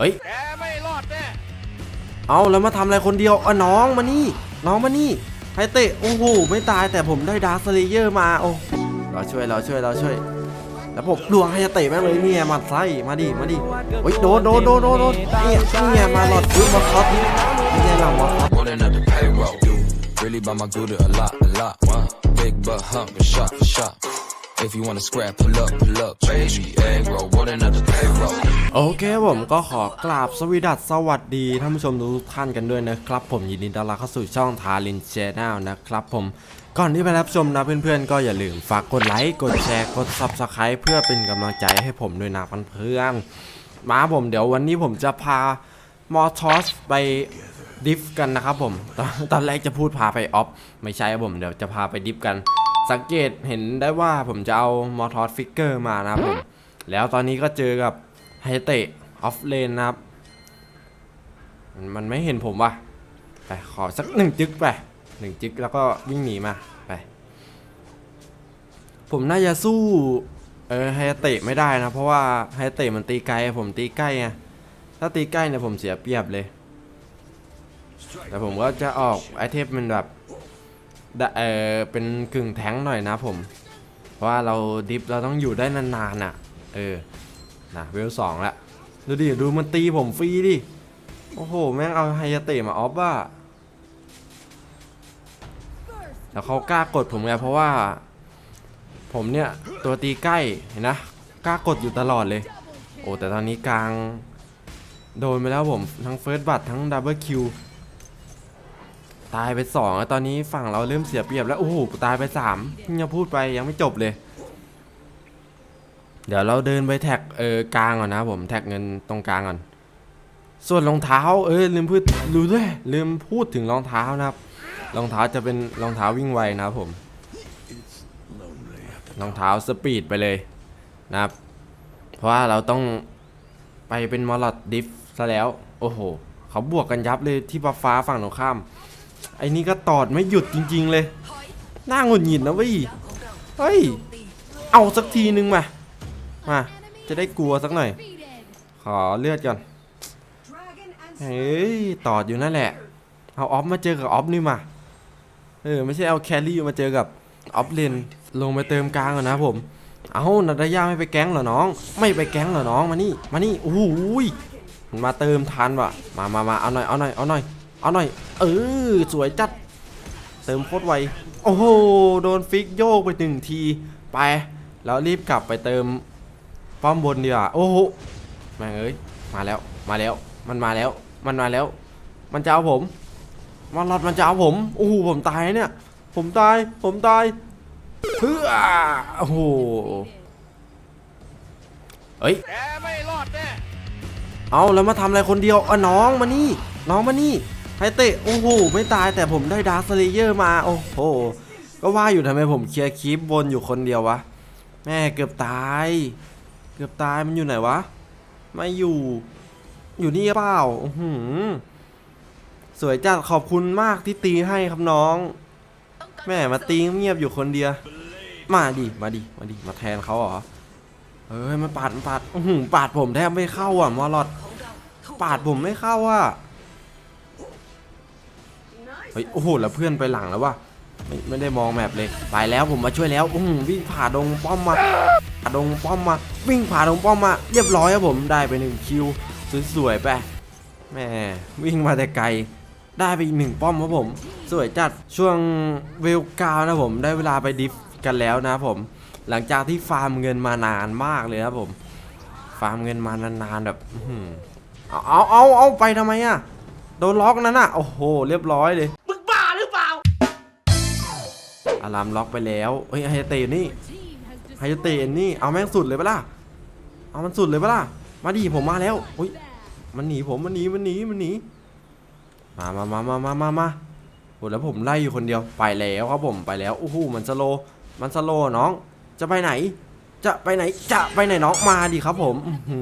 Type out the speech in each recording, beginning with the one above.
เอ้ย แกไม่รอดแน่เอาแล้วมาทำอะไรคนเดียวอะน้องมานี่ น้องมานี่ไฮเตะโอ้โหไม่ตายแต่ผมได้ดาร์คสเลเยอร์มาโอ้เราช่วยเราช่วยเราช่วย แล้วผมลวงไฮเตะแม่งเลยเนี่ยมาไส้มาดิมาดิเฮ้ยโดนโดนโดนโดนโดนเนี่ยเนี่ยมาหลอดอุ้ยมาคอสนี่เนี่ยหลังมาคอส Rolling up the payroll. Really by my good a lot, a lot. One big butt hump and shot for shot. If you wanna scrap, pull up, pull up, baby. Egg roll, rolling up the payroll. โอเคผมก็ขอกราบสวีดัสสวัสดีท่านผู้ชมทุกท่านกันด้วยนะครับผมยินดีต้อนรับเข้าสู่ช่องทารินเชนแนลนะครับผมก่อนที่ไปรับชมนะเพื่อนๆ ก็อย่าลืมฝากกดไลค์ กดแชร์ กด Subscribe เพื่อเป็นกำลังใจให้ผมด้วยนะเพื่อนๆมาผมเดี๋ยววันนี้ผมจะพามอทอสไปดิฟกันนะครับผมตอนตอนแรกจะพูดพาไปออฟไม่ใช่ครับผมเดี๋ยวจะพาไปดิฟกัน สังเกตเห็นได้ว่าผมจะเอามอทอสฟิกเกอร์มานะครับผมแล้วตอนนี้ก็เจอกับไฮเตะออฟเลนนะครับ มันมันไม่เห็นผมว่ะไปขอสักหนึ่งจึกไปหนึ่งจึกแล้วก็วิ่งหนีมาไป ผมน่าจะสู้เออไฮเตะไม่ได้นะ เพราะว่าไฮเตะมันตีไกลผมตีใกล้ไงถ้าตีใกล้เนี่ยผมเสียเปรียบเลย แต่ผมก็จะออกไอเทมเป็นแบบ เออเป็นกึ่งแท้งหน่อยนะผม เพราะว่าเราดิฟเราต้องอยู่ได้นานๆอะ เออ นะเวลสองละดูดิ ดูมันตีผมฟรีดิ โอ้โห แม่งเอาไฮยาเตะมาออฟว่ะแล้วเขากล้ากดผมไงเพราะว่า ผมเนี่ย ตัวตีใกล้เห็นนะกล้ากดอยู่ตลอดเลย โอ้แต่ตอนนี้กลาง โดนไปแล้วผม ทั้งเฟิร์สบัตทั้งดับเบิลคิว ตายไปสองแล้วตอนนี้ฝั่งเราเริ่มเสียเปรียบแล้ว โอ้โห ตายไปสามพิ่งพูดไปยังไม่จบเลย เดี๋ยวเราเดินไปแท็กเออกลางก่อนนะผมแท็กเงินตรงกลางก่อน ส่วนรองเท้า เออลืมพูดรู้ด้วยลืมพูดถึงรองเท้านะครับ รองเท้าจะเป็นรองเท้าวิ่งไวนะครับผม รองเท้าสปีดไปเลยนะครับ เพราะว่าเราต้องไปเป็นมอลลดดิฟซะแล้ว โอ้โห เขาบวกกันยับเลยที่ฟ้าฝั่งตรงข้าม ไอ้นี่ก็ตอดไม่หยุดจริง ๆ เลย น่าหงุดหงิดนะเว้ยเฮ้ย เอาสักทีนึงมา มา จะได้กลัวสักหน่อย ขอเลือดก่อน เฮ้ย ตอดอยู่นั่นแหละ เอาออฟมาเจอกับออฟนี่มา เออ ไม่ใช่เอาแครี่มาเจอกับออฟเลน ลงไปเติมกลางก่อนนะผม เอานาดายาไม่ไปแก๊งเหรอน้อง ไม่ไปแก๊งเหรอน้อง มานี่ มานี่โอ้โหยมันมาเติมทันว่ะ มามามาเอาหน่อย เอาหน่อย เอาหน่อย เอาหน่อย เออ สวยจัด เติมโคตรไว โอ้โห โดนฟิกโยกไปหนึ่งที ไป แล้วรีบกลับไปเติมป้อมบนดีกว่า โอ้โห แม่งเอ้ย มาแล้ว มาแล้ว มันมาแล้ว มันมาแล้ว มันจะเอาผม มันรอดมันจะเอาผม โอ้โห ผมตายเนี่ย ผมตาย ผมตายเพื่อโอ้โหเฮ้ย แกไม่รอดแน่ เอาแล้วมาทำอะไรคนเดียวอะน้องมานี่ น้องมานี่ ไฮเตะโอ้โหไม่ตายแต่ผมได้ดาร์คสเลเยอร์มาโอ้โหก็ว่าอยู่ทำไมผมเคลียร์คลิปบนอยู่คนเดียววะแม่เกือบตาย เกือบตายมันอยู่ไหนวะไม่อยู่ อยู่นี่เปล่าอื้อหือสวยจัดขอบคุณมากที่ตีให้ครับน้อง แม่มาตีเงียบอยู่คนเดียว มาดิมาดิมาดิมาแทนเขาเหรอเฮ้ยมันปาดมันปาดอื้อหือปาดผมแทบไม่เข้าอะมอลอดปาดผมไม่เข้าอะ เฮ้ยโอ้โหแล้วเพื่อนไปหลังแล้ววะไม่ไม่ได้มองแมปเลย ไปแล้วผมมาช่วยแล้วอื้อหือวิ่งผ่าดงป้อมมาผ่าดงป้อมมา วิ่งผ่าดงป้อมมา เรียบร้อยครับผมได้ไปหนึ่งคิวสวยๆไปแม่วิ่งมาแต่ไกลได้ไปอีกหนึ่งป้อมครับผม สวยจัดช่วงเวลกาวนะผมได้เวลาไปดิฟกันแล้วนะผม หลังจากที่ฟาร์มเงินมานานมากเลยครับผม ฟาร์มเงินมานานๆแบบเอาเอาเอาเอาไปทำไมอะโดนล็อกนั้นอะโอ้โห เรียบร้อยเลย อารามล็อกไปแล้วเฮ้ยไฮเตะนี่ไฮเตะนี่เอาแม่งสุดเลยปะล่ะเอามันสุดเลยปะล่ะมาดิผมมาแล้วอุ้ยมันหนีผมมันหนีมันหนีมันหนีมามามามามามามาโหแล้วผมไล่อยู่คนเดียวไปแล้วครับผมไปแล้วโอ้โหมันสโลมันสโลน้อง จะไปไหน จะไปไหนจะไปไหนน้องมาดิครับผมอื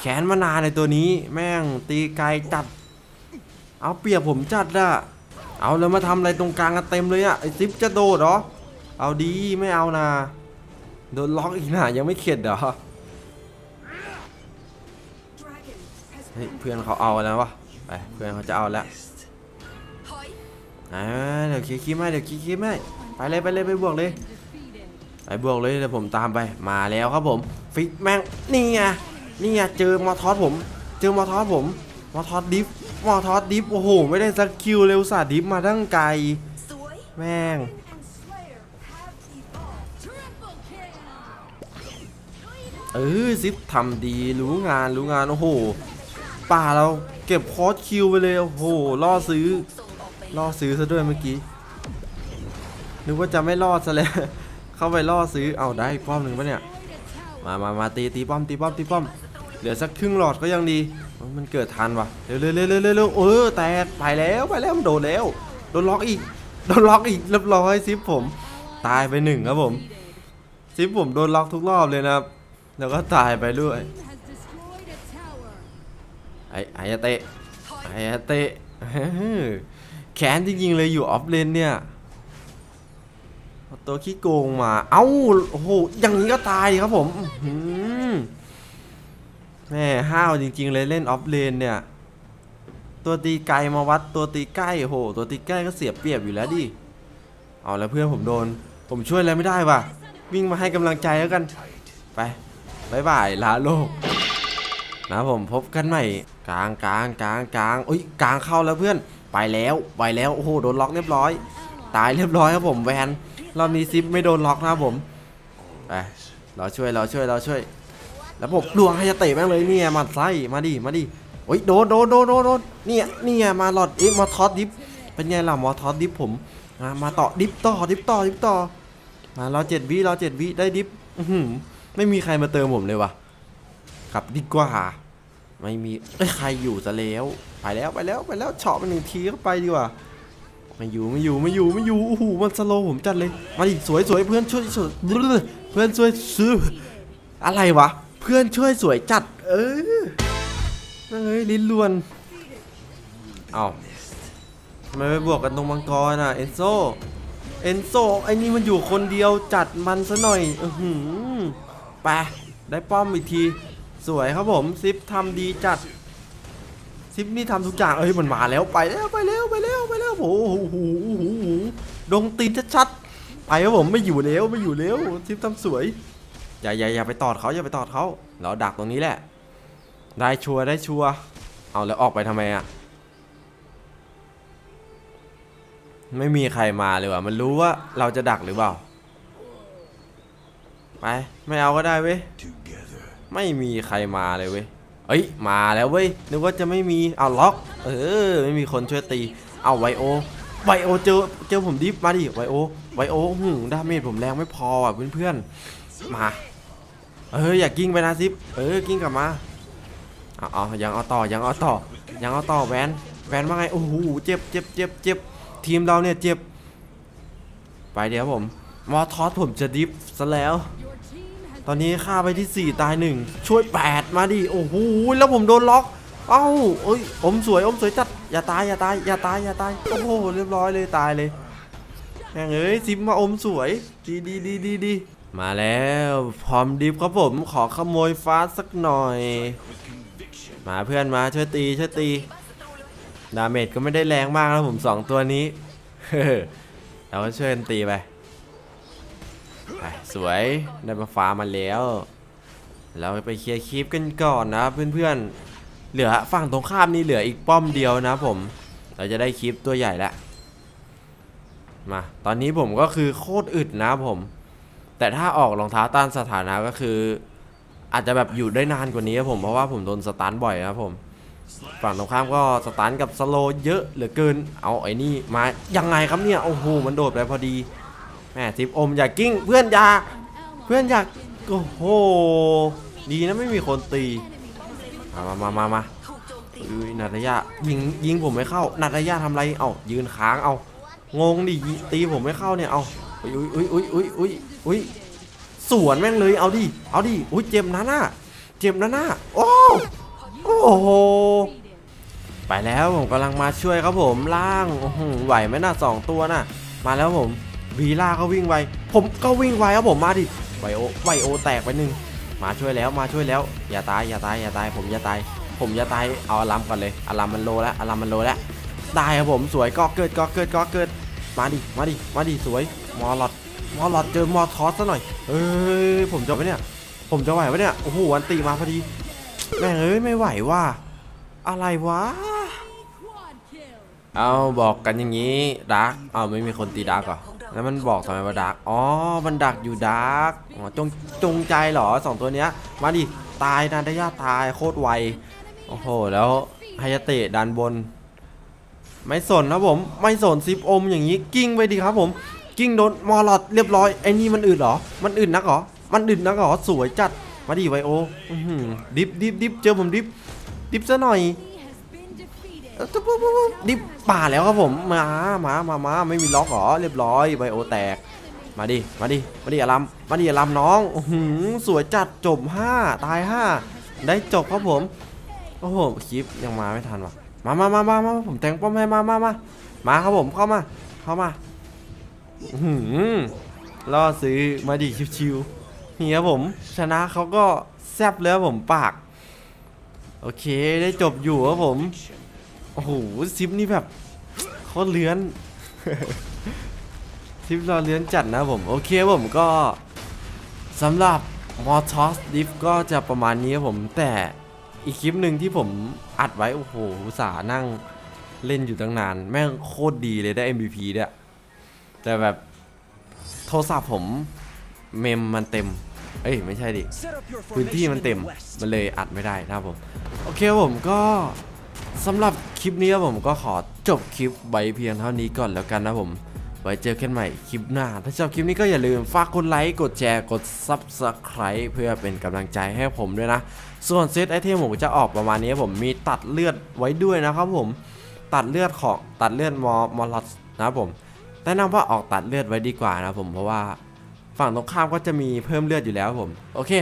แขนมานานในตัวนี้ แม่งตีไกลจัด เอาเปรียบผมจัดอะ เอาแล้วมาทำอะไรตรงกลางกันเต็มเลยอะไอซิปจะโดดเหรอ เอาดีไม่เอานะ โดนล็อกอีกนะยังไม่เข็ดเหรอ เฮ้ยเพื่อนเขาเอาแล้ววะไปเพื่อนเขาจะเอาแล้วอ่าเดี๋ยวคิดคิดไม่เดี๋ยวคิดคิดไม่ไปเลยไปเลยไปบวกเลย ไปบวกเลยเดี๋ยวผมตามไปมาแล้วครับผมฟิกแม่งนี่ไงนี่ไงเจอมอทอสผม เจอมอทอสผมมอทอสดิฟ มอทอสดิฟโอ้โห ไม่ได้สักคิวเร็วสาดิฟมาตั้งไกล แม่ง เออซิปทำดีรู้งานรู้งานโอ้โห ป่าเราเก็บคอร์สคิวไปเลย โอ้โหล่อซื้อล่อซื้อซะด้วยเมื่อกี้ นึกว่าจะไม่รอดซะแล้ว เข้าไปล่อซื้อ เอาได้ป้อมหนึ่งปะเนี่ย มามามาตีตีป้อมตีป้อมตีป้อม เหลือสักครึ่งหลอดก็ยังดี มันเกิดทันวะเร็วเร็วเร็วเร็วเร็วเออแตกไปแล้วไปแล้วมันโดนแล้วโดนล็อกอีกโดนล็อกอีกเรียบร้อยซิปผม ตายไปหนึ่งครับผมซิปผมโดนล็อกทุกรอบเลยนะครับ แล้วก็ตายไปด้วยไอ้ไอ้เตะไอ้เตะแขนจริงๆเลยอยู่ออฟเลนเนี่ยตัวขี้โกงมา เอ้า โอ้โห อย่างนี้ก็ตายครับผมอื้อหือ แม่ห้าวจริง ๆ เลยเล่นออฟเลนเนี่ย ตัวตีไกลมาวัดตัวตีใกล้โห ตัวตีใกล้ก็เสียเปรียบอยู่แล้วดิ เอาแล้วเพื่อนผมโดน ผมช่วยอะไรไม่ได้ว่ะ วิ่งมาให้กำลังใจแล้วกัน ไปบายบายลาโลก นะผมพบกันใหม่กลางกลางกลางกลางอุ้ยกลางเข้าแล้วเพื่อน ไปแล้วไปแล้วโอ้โหโดนล็อกเรียบร้อย ตายเรียบร้อยครับผมแวนรอบนี้ซิปไม่โดนล็อกนะครับผมไปเราช่วยเราช่วยเราช่วย แล้วผมดวงให้จะเตะแม่งเลยเนี่ยมาไส้มาดิมาดิโอ้ยโดนโดนโดนโดนโดนเนี่ยเนี่ยมาหลอดเอ๊ะมาทอสดิฟเป็นไงล่ะมอทอสดิฟผมมาต่อดิฟต่อดิฟต่อดิฟต่อมาเราเจ็ดวิเราเจ็ดวิได้ดิฟไม่มีใครมาเติมผมเลยว่ะขับดีกว่า ไม่มีใครอยู่ซะแล้วไปแล้วไปแล้วไปแล้วเฉาะมันหนึ่งทีเข้าไปดีกว่าไม่อยู่ไม่อยู่ไม่อยู่ไม่อยู่โอ้โหมันสโลผมจัดเลยมาดิสวยสวยเพื่อนช่วยสวยเพื่อนช่วยซื้ออะไรวะ เพื่อนช่วยสวยจัด เออเอ้ยลิ้นลวน เอาทำไมไปบวกกันตรงมังกรอะ เอนโซ เอนโซไอ้นี่มันอยู่คนเดียวจัดมันซะหน่อย อือหือไปได้ป้อมอีกที สวยครับผม ซิปทำดีจัด ซิปนี่ทำทุกอย่างเอ้ยมันมาแล้วไปแล้วไปแล้วไปแล้วไปแล้วโอ้โหโหโอ้โหโอ้โหดงตีนชัดๆไปครับผมไม่อยู่แล้วไม่อยู่แล้ว ซิปทำสวย อย่าอย่าอย่าไปตอดเขาอย่าไปตอดเขาเราดักตรงนี้แหละ ได้ชัวร์ได้ชัวร์เอาแล้วออกไปทำไมอะไม่มีใครมาเลยว่ะมันรู้ว่าเราจะดักหรือเปล่า ไปไม่เอาก็ได้เว้ยไม่มีใครมาเลยเว้ยเอ้ยมาแล้วเว้ยนึกว่าจะไม่มีเอาล็อก เออ ไม่มีคนช่วยตี เอาไวโอไวโอเจอเจอผมดิฟมาดิไวโอไวโอหืมดาเมจผมแรงไม่พออะเพื่อนๆมา เอออย่ากิ้งไปนะซิปเออกิ้งกลับมาเอาเอายังเอาต่อยังเอาต่อยังเอาต่อแวนแวนว่าไงโอ้โหเจ็บเจ็บเจ็บเจ็บทีมเราเนี่ยเจ็บ ไปเดี๋ยวผมมอทอสผมจะดิฟซะแล้ว ตอนนี้ฆ่าไปที่ 4 ตาย 1 ช่วย 8 มาดิโอ้โหแล้วผมโดนล็อก เอ้าเอ้ยอมสวยอมสวยจัดอย่าตายอย่าตายอย่าตายอย่าตายโอ้โหเรียบร้อยเลยตายเลยแม่งเอ้ยซิมมาอมสวยดีดีดีดีดี มาแล้วพร้อมดิฟครับผมขอขโมยฟ้าสักหน่อย มาเพื่อนมาช่วยตีช่วยตี ดาเมจก็ไม่ได้แรงมากนะผมสองตัวนี้เราก็ช่วยกันตีไปไปสวยได้มาฟ้ามาแล้ว เราไปเคลียร์คลิปกันก่อนนะเพื่อนๆเหลือฝั่งตรงข้ามนี่เหลืออีกป้อมเดียวนะผม เราจะได้คลิปตัวใหญ่ล้วมาตอนนี้ผมก็คือโคตรอึดนะผม แต่ถ้าออกรองเท้าต้านสถานะก็คือ อาจจะแบบอยู่ได้นานกว่านี้ครับผมเพราะว่าผมโดนสตันบ่อยนะครับผมฝั่งตรงข้ามก็สตันกับสโลเยอะเหลือเกิน เอาไอ้นี่มายังไงครับเนี่ยโอ้โหมันโดดไปพอดีแม่ทิปอมอย่ากิ้งเพื่อนอย่าเพื่อนอยากโอ้โหดีนะไม่มีคนตีมามามามามาดูนัตยายิงยิงผมไม่เข้านัตยาทำไรเอายืนค้างเอางงดิยิตีผมไม่เข้าเนี่ยเอา อุ้ยอุ้ยอุ้ยอุ้ยอุ้ยอุ้ยสวนแม่งเลยเอาดิเอาดิอุ้ยเจ็บนะหน้าเจ็บนะหน้าโอ้โอ้โหไปแล้วผมกำลังมาช่วยครับผมล่างโอ้โหไหวไหมน่ะสองตัวน่ะ มาแล้วผมวีล่าก็วิ่งไวผมก็วิ่งไวครับผมมาดิไวโอไวโอแตกไปหนึ่งมาช่วยแล้วมาช่วยแล้ว อย่าตายอย่าตายอย่าตายผมอย่าตายผผมจะตายเอาอารัมก่อนเลยอารัมมันโลแล้วอารัมมันโลแล้วได้ครับผมสวยก็เกิดก็เกิดก็เกิดมาดิมาดิมาดิสวย มอลอดมอลอดเจอมอทอสซะหน่อย เอ้ยผมจะไปเนี่ย ผมจะไหวปะเนี่ย โอ้โหอันตีมาพอดี แม่งเอ้ยไม่ไหวว่ะ อะไรวะ เอาบอกกันอย่างนี้ดาร์กเอาไม่มีคนตีดาร์กเหรอ แล้วมันบอกทำไมว่าดาร์กอ๋อ มันดักอยู่ดาร์กอ๋อจงจงใจเหรอสองตัวเนี้ย มาดิ ตายนาดายาตายโคตรไว โอ้โห แล้วไฮยาเตะดันบน ไม่สนนะผม ไม่สนซิปอมอย่างนี้กิ้งไปดิครับผม กิ้งโดนมอลอดเรียบร้อยไอ้นี่มันอึดเหรอ มันอึดนักเหรอ มันอึดนักเหรอสวยจัด มาดิไวโอดิฟดิฟดิฟเจอผมดิฟดิฟซะหน่อยดิบป่าแล้วครับผมมามามามาไม่มีล็อกเหรอเรียบร้อยไบโอแตก มาดิมาดิมาดิอารัมมาดิอารัมน้องโอ้โหสวยจัดจบ5ตาย5ได้จบครับผมโอ้โหคลิปยังมาไม่ทันว่ะมามามามามาผมแทงป้อมให้มามามามาครับผมเข้ามา เข้ามา หือล่อซื้อมาดิชิวๆนี่ครับผม ชนะเขาก็แซบแล้วผมปาก โอเคได้จบอยู่ครับผม โอ้โหซิปนี่แบบโคตรเลื้อนซิปรอเลื้อนจัดนะผม โอเคผมก็สำหรับมอทอสดิฟก็จะประมาณนี้ครับผม แต่อีกคลิปหนึ่งที่ผมอัดไว้ โอ้โหอุตสานั่งเล่นอยู่ตั้งนาน แม่งโคตรดีเลยได้ MVP เนี่ย แต่แบบโทรศัพท์ผมเมมมันเต็ม เอ้ยไม่ใช่ดิ พื้นที่มันเต็ม มันเลยอัดไม่ได้นะครับผม โอเคครับผมก็สำหรับคลิปนี้ครับผมก็ขอจบคลิปไว้เพียงเท่านี้ก่อนแล้วกันนะผม ไว้เจอกันใหม่คลิปหน้า ถ้าชอบคลิปนี้ก็อย่าลืมฝากกดไลค์ กดแชร์ กด Subscribe เพื่อเป็นกำลังใจให้ผมด้วยนะ ส่วนเซตไอเทมผมจะออกประมาณนี้ครับผมมีตัดเลือดไว้ด้วยนะครับผม ตัดเลือดของตัดเลือดมอมอลอสนะครับผม แนะนำว่าออกตัดเลือดไว้ดีกว่านะผมเพราะว่าฝั่งตรงข้ามก็จะมีเพิ่มเลือดอยู่แล้วผม โอเค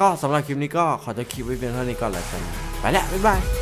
ก็สำหรับคลิปนี้ก็ขอจะคลิปไว้เพียงเท่านี้ก่อนแล้วกันไปแล้วบ๊ายบาย